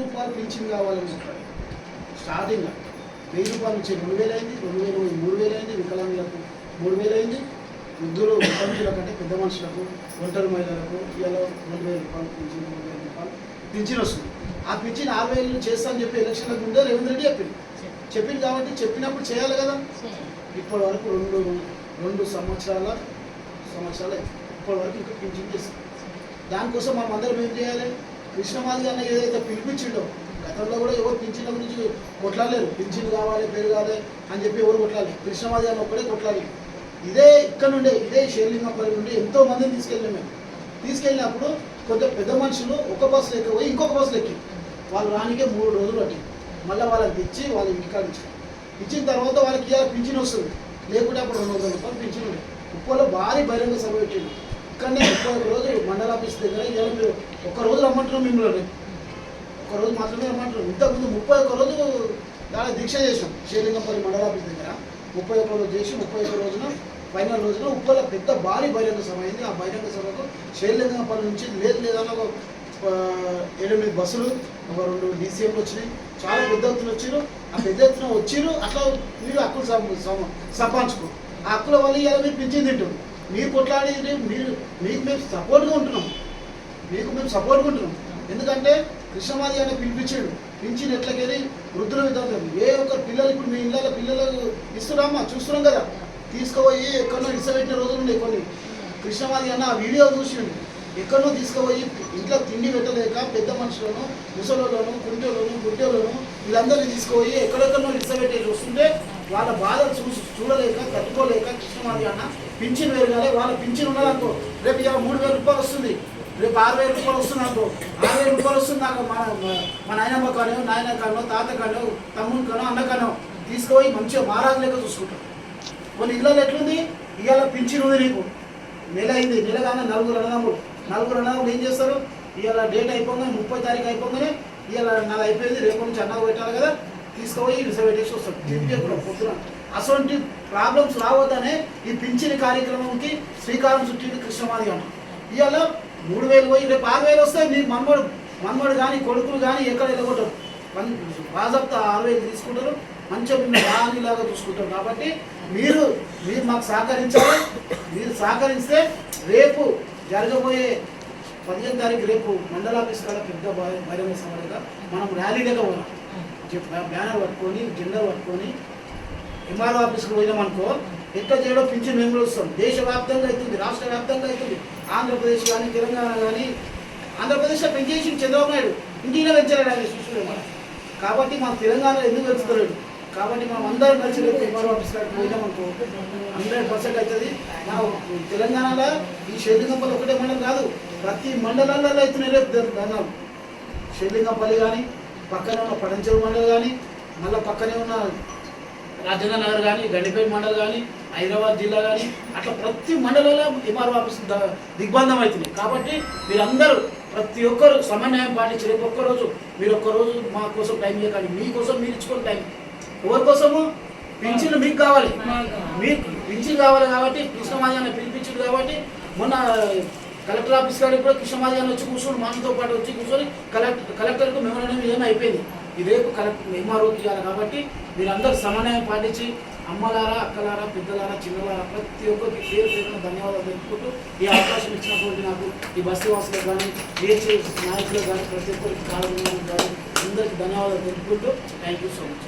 రూపాయలు పింఛన్ కావాలని చెప్పారు. స్టార్టింగ్ వెయ్యి రూపాయలు నుంచి రెండు వేలు అయింది రెండు వేలు మూడు వేలు అయింది వికలాంగులకు మూడు వేలు అయింది. వృద్ధులు వికలాంగులకు అంటే పెద్ద మనుషులకు ఒంటరి మహిళలకు ఇలా రెండు వేల రూపాయలు పింఛన్ మూడు వేల రూపాయలు పింఛన్ వస్తుంది. ఆ పింఛన్ ఆరు వేలు చేస్తానని చెప్పి ఎలక్షన్లకు ముందే రేవంత్ రెడ్డి చెప్పింది చెప్పింది కాబట్టి చెప్పినప్పుడు చేయాలి కదా. ఇప్పటి వరకు రెండు రెండు సంవత్సరాల సంవత్సరాలు. ఇప్పటి వరకు ఇంకా పింఛన్ చేస్తాం. దానికోసం మనం అందరం ఏం చేయాలి? కృష్ణమాది అన్న ఏదైతే పిలిపించిండో గతంలో కూడా ఎవరు పింఛన్ల గురించి కొట్లాడలేరు పింఛన్ కావాలి పేరు కావాలి అని చెప్పి ఎవరు కొట్లాలి కృష్ణమాది అన్న ఒక్కడే కొట్లాడలేదు. ఇదే ఇక్కడ నుండే ఇదే షేర్లింగంపల్లి నుండి ఎంతో మందిని తీసుకెళ్ళాం మేము. తీసుకెళ్ళినప్పుడు కొంత పెద్ద మనుషులు ఒక బస్సు లెక్క పోయి ఇంకొక బస్సు లెక్కి వాళ్ళు రానికే మూడు రోజులు పట్టి మళ్ళీ వాళ్ళకి ఇచ్చి వాళ్ళ ఇంటికాడ ఇచ్చారు ఇచ్చిన తర్వాత వాళ్ళకి ఇవాళ పింఛన్ వస్తుంది. లేకుంటే అప్పుడు రెండు వందల రూపాయలు పింఛన్ ఉండే ఉప్పలో భారీ బహిరంగ సభ పెట్టిండు. ఇక్కడనే ముప్పై ఒక రోజు మండల ఆఫీస్ దగ్గర ఇవాళ మీరు ఒక్క రోజు రమ్మంటున్నాం మిమ్మల్ని. ఒక రోజు మాత్రమే రమ్మంటున్నాం ఇంతకుముందు ముప్పై ఒక్క రోజు దాని దీక్ష చేసాం శ్రీలింగంపల్లి మండల ఆఫీస్ దగ్గర ముప్పై ఒక్క రోజు చేసి ముప్పై ఒక్క రోజున ఫైనల్ రోజున ఉప్పల పెద్ద భారీ బహిరంగ సభ అయింది. ఆ బహిరంగ సభకు శ్రీలింగంపల్లి నుంచి లేదు లేదన్న ఒక ఆ, ఎనిమిది బస్సులు ఒక రెండు డీసీఎంలు వచ్చినాయి. చాలా పెద్ద ఎత్తున వచ్చారు ఆ పెద్ద ఎత్తున వచ్చిరు అట్లా మీరు హక్కులు సంపాదించుకో ఆ హక్కుల వల్ల ఇలా మీరు పింఛన్ తింటారు మీరు కొట్లాడేది మీరు మీకు మేము సపోర్ట్గా ఉంటున్నాం. మీకు మేము సపోర్ట్గా ఉంటున్నాం. ఎందుకంటే కృష్ణమాది అనే పిలిపించాడు. పింఛన్ ఎట్లకెళ్ళి వృద్ధుల విధానం ఏ ఒక్క పిల్లలు ఇప్పుడు మీ ఇళ్ళ పిల్లలు ఇస్తున్నామా చూస్తున్నాం కదా. తీసుకుపోయి ఎక్కడో ఇసబెట్టిన రోజులు ఉన్నాయి కొన్ని. కృష్ణమాది అన్న ఆ వీడియో చూసిండు. ఎక్కడో తీసుకుపోయి ఇంట్లో తిండి పెట్టలేక పెద్ద మనుషులను ముసలోళ్ళను కుంటోళ్ళను గుడ్డోళ్ళను వీళ్ళందరినీ తీసుకుపోయి ఎక్కడెక్కడో ఇసబెట్టేసి వస్తుంటే వాళ్ళ బాధలు చూసి చూడలేక తట్టుకోలేక కృష్ణమాది అన్న పింఛన్ కానీ వాళ్ళ పింఛన్ ఉన్నదనుకో రేపు ఇవాళ మూడు వేల రూపాయలు వస్తుంది. రేపు ఆరు వేల రూపాయలు వస్తుంది అనుకో. ఆరు వేల రూపాయలు వస్తుంది నాకు మన మా- నాయనమ్మ కానో నాయన కానో తాత కానో తమ్ముని కానో అన్న కానో తీసుకుపోయి మంచిగా మహారాజు లెక్క చూసుకుంటాం. కొన్ని ఇళ్ళలో ఎట్లుంది? ఇవాళ పింఛన్ ఉంది నీకు. నెల అయింది నెల కానీ నలుగురు అన్నదమ్ముడు నలుగురు అన్నదమ్ముడు ఏం చేస్తారు? ఇవాళ డేట్ అయిపోగానే ముప్పై తారీఖు అయిపోగానే ఇవాళ నాది అయిపోయింది రేపు నుంచి అన్నది పెట్టాలి కదా. తీసుకుపోయి రిసర్వ్ పెట్టేసి వస్తాడు తిరిగి పొద్దున అటువంటి ప్రాబ్లమ్స్ రావద్దనే ఈ పింఛన్ కార్యక్రమంకి శ్రీకారం చుట్టింది కృష్ణమాది అంట ఇవాళ మూడు వేలు పోయి రేపు ఆరు వేలు వస్తే మీ మన్మడు మన్మడు కానీ కొడుకులు కానీ ఎక్కడ వెళ్ళగొట్టరు బాజప్తా ఆరు వేలు తీసుకుంటారు. మంచిగా మీరు రాణిలాగా చూసుకుంటారు కాబట్టి మీరు మీరు మాకు సహకరించాలి మీరు సహకరిస్తే రేపు జరగబోయే పదిహేను తారీఖు రేపు మండలాఫీస్ కాడ పెద్ద భైరవ బహిరంగ మనం ర్యాలీ దగ్గర బ్యానర్ పట్టుకొని జెండా పట్టుకొని ఎంఆర్ఓ ఆఫీస్కి పోయినామనుకో ఎట్లా చేయడో పింఛన్ మేము వస్తాం. దేశవ్యాప్తంగా అవుతుంది రాష్ట్ర వ్యాప్తంగా అవుతుంది. ఆంధ్రప్రదేశ్ కానీ తెలంగాణ కానీ ఆంధ్రప్రదేశ్లో పెంచేసి చంద్రబాబు నాయుడు. ఇంటిలో పెంచారు ఆయన చూసుకునే మనం కాబట్టి మన తెలంగాణలో ఎందుకు పెంచుతున్నాడు కాబట్టి మనం అందరం కలిసి ఎంఆర్ఓ ఆఫీస్ కాడికి పోయినామనుకో హండ్రెడ్ పర్సెంట్ అవుతుంది. మన తెలంగాణలో ఈ షెడ్లింగంపల్లి ఒకటే మండలం కాదు ప్రతి మండలాలలో అవుతున్నాయి రేపు ద- ధర్నాలు. షెడ్లింగంపల్లి కానీ పక్కనే ఉన్న పడంచెరు మండలం కానీ మళ్ళీ పక్కనే ఉన్న రాజేంద్ర నగర్ కానీ గండిపేట మండలం కానీ హైదరాబాద్ జిల్లా కానీ అట్లా ప్రతి మండలంలో ఎంఆర్ఓ ఆఫీస్ దిగ్బంధం అవుతుంది కాబట్టి మీరందరూ ప్రతి ఒక్కరు సమన్వయం పాటించి రేపు ఒక్కరోజు మీరు ఒక్కరోజు మా కోసం టైం ఇవ్వకండి. మీకోసం మీరు ఇచ్చుకోండి టైం. ఎవరి కోసము? పింఛన్లు మీకు కావాలి. మీకు పింఛన్ కావాలి కాబట్టి కృష్ణమాది అన్న పిలిపించాడు కాబట్టి మొన్న కలెక్టర్ ఆఫీస్ కాడికి కూడా కృష్ణమాది వచ్చి కూర్చొని మనతో పాటు వచ్చి కూర్చొని కలెక్టర్ కలెక్టర్కు మెమోరాండం ఏమీ అయిపోయింది ఈ రేపు కలెక్టర్ ఎంఆర్ఓకి ఇవ్వాలి కాబట్టి మీరందరూ సమన్వయం పాటించి అమ్మలారా అక్కలారా పెద్దలారా చిన్నలారా ప్రతి ఒక్కరికి పేరు పేరున ధన్యవాదాలు తెలుపుకుంటూ ఈ అవకాశం ఇచ్చినటువంటి నాకు ఈ బస్సు వాసులకు కానీ నేర్చే నాయకులు కానీ ప్రతి ఒక్కరికి కాలం కానీ అందరికీ ధన్యవాదాలు తెలుపుకుంటూ థ్యాంక్ యూ సో మచ్.